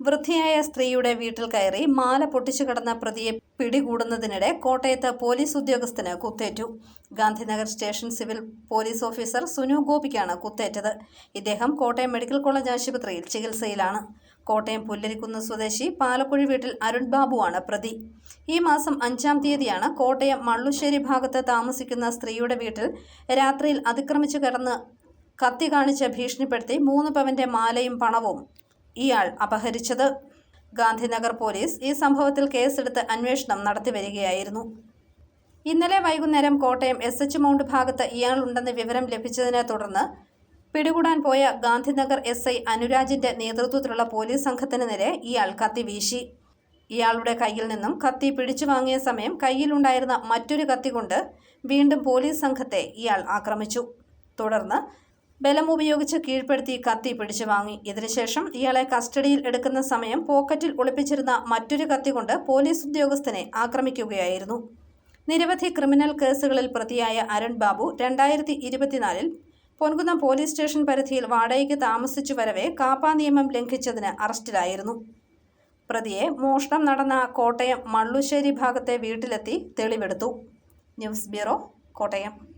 വൃദ്ധയായ സ്ത്രീയുടെ വീട്ടിൽ കയറി മാല പൊട്ടിച്ചു കടന്ന പ്രതിയെ പിടികൂടുന്നതിനിടെ കോട്ടയത്ത് പോലീസ് ഉദ്യോഗസ്ഥന് കുത്തേറ്റു. Gandhinagar station civil police officer Sunu ഗോപിക്കാണ് കുത്തേറ്റത്. ഇദ്ദേഹം കോട്ടയം മെഡിക്കൽ കോളേജ് ആശുപത്രിയിൽ ചികിത്സയിലാണ്. കോട്ടയം പുല്ലരിക്കുന്ന് സ്വദേശി പാലക്കുഴി വീട്ടിൽ അരുൺ ബാബുവാണ് പ്രതി. ഈ മാസം അഞ്ചാം തീയതിയാണ് കോട്ടയം മള്ളുശ്ശേരി ഭാഗത്ത് താമസിക്കുന്ന സ്ത്രീയുടെ വീട്ടിൽ രാത്രിയിൽ അതിക്രമിച്ചു കടന്ന് കത്തി കാണിച്ച് ഭീഷണിപ്പെടുത്തി മൂന്ന് പവന്റെ മാലയും പണവും ഇയാൾ അപഹരിച്ചത്. ഗാന്ധിനഗർ പോലീസ് ഈ സംഭവത്തിൽ കേസെടുത്ത് അന്വേഷണം നടത്തിവരികയായിരുന്നു ഇന്നലെ വൈകുന്നേരം കോട്ടയം എസ് എച്ച് മൗണ്ട് ഭാഗത്ത് ഇയാളുണ്ടെന്ന് വിവരം ലഭിച്ചതിനെ തുടർന്ന് പിടികൂടാൻ പോയ ഗാന്ധിനഗർ എസ് ഐ അനുരാജിന്റെ നേതൃത്വത്തിലുള്ള പോലീസ് സംഘത്തിന് നേരെ ഇയാൾ കത്തി വീശി. ഇയാളുടെ കയ്യിൽ നിന്നും കത്തി പിടിച്ചു വാങ്ങിയ സമയം കയ്യിലുണ്ടായിരുന്ന മറ്റൊരു കത്തി കൊണ്ട് വീണ്ടും പോലീസ് സംഘത്തെ ഇയാൾ ആക്രമിച്ചു. തുടർന്ന് ബലമുപയോഗിച്ച് കീഴ്പ്പെടുത്തി കത്തി പിടിച്ചു വാങ്ങി. ഇതിനുശേഷം ഇയാളെ കസ്റ്റഡിയിൽ എടുക്കുന്ന സമയം പോക്കറ്റിൽ ഒളിപ്പിച്ചിരുന്ന മറ്റൊരു കത്തി കൊണ്ട് പോലീസ് ഉദ്യോഗസ്ഥനെ ആക്രമിക്കുകയായിരുന്നു. നിരവധി ക്രിമിനൽ കേസുകളിൽ പ്രതിയായ അരുൺ ബാബു രണ്ടായിരത്തി ഇരുപത്തിനാലിൽ പൊൻകുന്നം പോലീസ് സ്റ്റേഷൻ പരിധിയിൽ വാടകയ്ക്ക് താമസിച്ചു വരവെ കാപ്പാ നിയമം ലംഘിച്ചതിന് അറസ്റ്റിലായിരുന്നു. പ്രതിയെ മോഷണം നടന്ന കോട്ടയം മള്ളുശ്ശേരി ഭാഗത്തെ വീട്ടിലെത്തി തെളിവെടുത്തു. News bureau Kottayam.